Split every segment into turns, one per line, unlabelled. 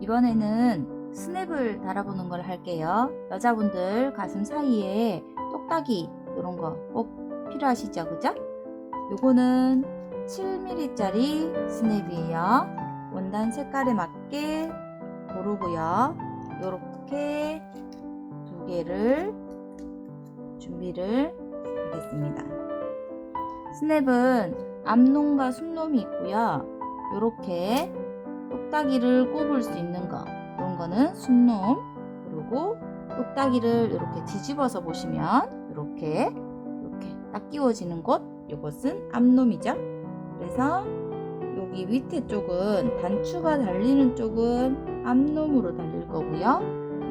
이번에는 스냅을 달아보는 걸 할게요. 여자분들 가슴 사이에 똑딱이 이런 거 꼭 필요하시죠, 그죠? 요거는 7mm짜리 스냅이에요. 원단 색깔에 맞게 고르고요. 요렇게 두 개를 준비를 하겠습니다. 스냅은 앞놈과 순놈이 있고요. 요렇게 똑딱이를 꼽을 수 있는 거 이런 거는 순놈 그리고 똑딱이를 이렇게 뒤집어서 보시면 이렇게 이렇게 딱 끼워지는 곳 이것은 앞놈이죠. 그래서 여기 밑에 쪽은 단추가 달리는 쪽은 앞놈으로 달릴 거고요.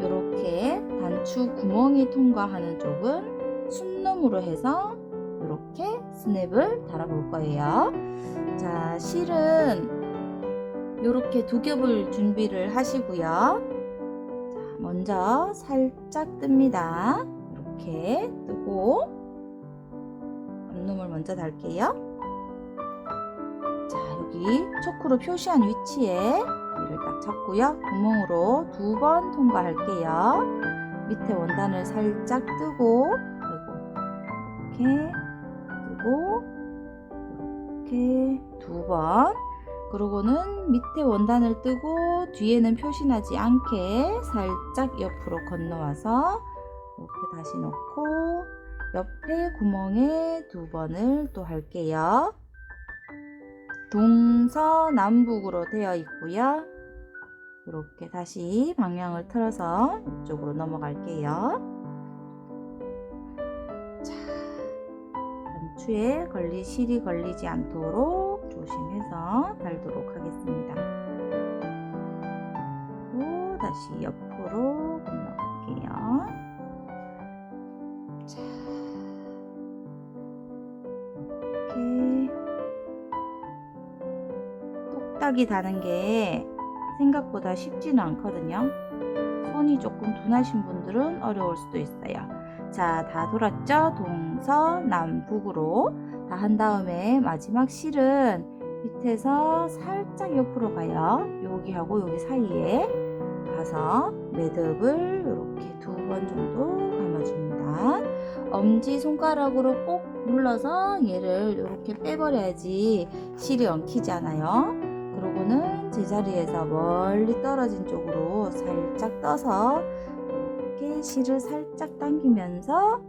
이렇게 단추 구멍이 통과하는 쪽은 순놈으로 해서 이렇게 스냅을 달아볼 거예요. 자, 실은 이렇게 두 겹을 준비를 하시고요. 자, 먼저 살짝 뜹니다. 이렇게 뜨고 앞놈을 먼저 달게요. 자, 여기 초크로 표시한 위치에 이를 딱 잡고요. 구멍으로 두 번 통과할게요. 밑에 원단을 살짝 뜨고 이렇게 뜨고 이렇게 두 번. 그러고는 밑에 원단을 뜨고 뒤에는 표시나지 않게 살짝 옆으로 건너와서 이렇게 다시 넣고 옆에 구멍에 두 번을 또 할게요. 동서남북으로 되어 있고요. 이렇게 다시 방향을 틀어서 이쪽으로 넘어갈게요. 추에 걸리 실이 걸리지 않도록 조심해서 달도록 하겠습니다. 그리고 다시 옆으로 건너갈게요. 자, 이렇게 똑딱이 다는 게 생각보다 쉽지는 않거든요. 손이 조금 둔하신 분들은 어려울 수도 있어요. 자, 다 돌았죠? 동서 남북으로 다 한 다음에 마지막 실은 밑에서 살짝 옆으로 가요. 여기하고 여기 사이에 가서 매듭을 이렇게 두 번 정도 감아줍니다. 엄지 손가락으로 꼭 눌러서 얘를 이렇게 빼버려야지 실이 엉키지 않아요. 그러고는 제자리에서 멀리 떨어진 쪽으로 살짝 떠서 이렇게 실을 살짝 당기면서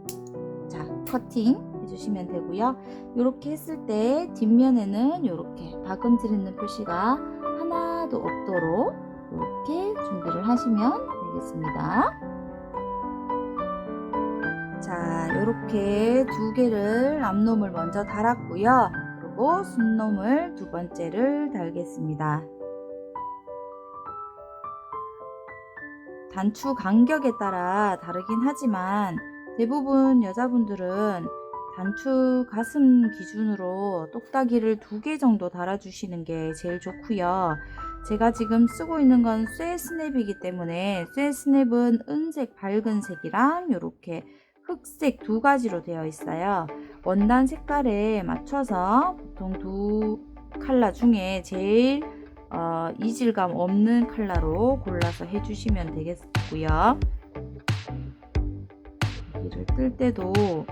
자 커팅 해주시면 되고요. 이렇게 했을 때 뒷면에는 이렇게 박음질 있는 표시가 하나도 없도록 이렇게 준비를 하시면 되겠습니다. 자, 이렇게 두 개를 앞놈을 먼저 달았고요. 그리고 순놈을 두 번째를 달겠습니다. 단추 간격에 따라 다르긴 하지만 대부분 여자분들은 단추 가슴 기준으로 똑딱이를 두 개 정도 달아주시는 게 제일 좋고요. 제가 지금 쓰고 있는 건 쇠 스냅이기 때문에 쇠 스냅은 은색, 밝은 색이랑 이렇게 흑색 두 가지로 되어 있어요. 원단 색깔에 맞춰서 보통 두 컬러 중에 제일 어, 이질감 없는 컬러로 골라서 해주시면 되겠고요. 여기를 뜰 때도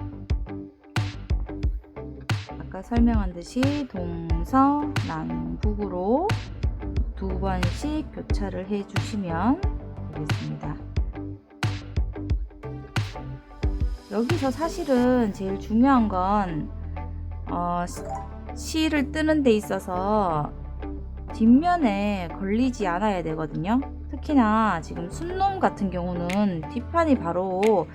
아까 설명한 듯이 동서 남북으로 두 번씩 교차를 해주시면 되겠습니다. 여기서 사실은 제일 중요한 건 어, 실을 뜨는 데 있어서 뒷면에 걸리지 않아야 되거든요. 특히나 지금 순놈 같은 경우는 뒷판이 바로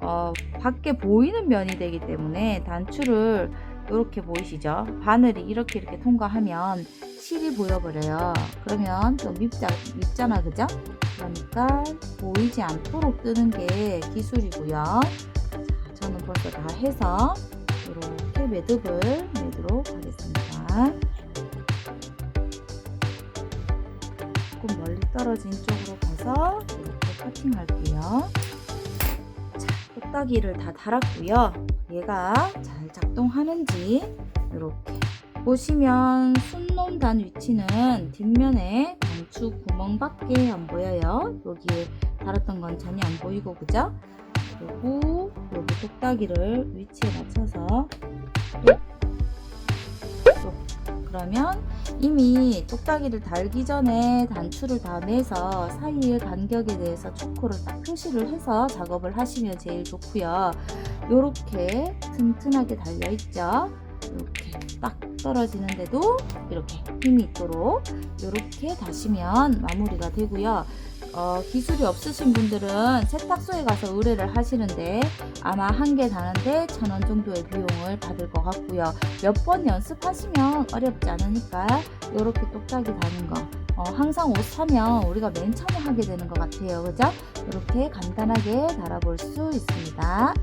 어, 밖에 보이는 면이 되기 때문에 단추를 이렇게 보이시죠? 바늘이 이렇게 이렇게 통과하면 실이 보여버려요. 그러면 좀 밉자, 밉잖아, 그죠? 그러니까 보이지 않도록 뜨는 게 기술이고요. 자, 저는 벌써 다 해서 이렇게 매듭을 매도록 하겠습니다. 조금 멀리 떨어진 쪽으로 가서 이렇게 커팅할게요. 자, 똑딱이를 다 달았고요. 얘가 잘 작동하는지 이렇게 보시면 순놈 단 위치는 뒷면에 단추 구멍밖에 안 보여요. 여기에 달았던 건 전혀 안 보이고 그죠? 그리고 여기 똑딱이를 위치에 맞춰서 또, 또 그러면 이미 똑딱이를 달기 전에 단추를 다 내서 사이의 간격에 대해서 초코를 딱 표시를 해서 작업을 하시면 제일 좋고요. 요렇게 튼튼하게 달려 있죠. 이렇게 딱 떨어지는데도 이렇게 힘이 있도록 이렇게 다시면 마무리가 되고요. 어, 기술이 없으신 분들은 세탁소에 가서 의뢰를 하시는데 아마 한 개 다는데 천 원 정도의 비용을 받을 것 같고요. 몇 번 연습하시면 어렵지 않으니까 이렇게 똑딱이 다는 거 어, 항상 옷 사면 우리가 맨 처음에 하게 되는 것 같아요. 그죠? 이렇게 간단하게 달아볼 수 있습니다.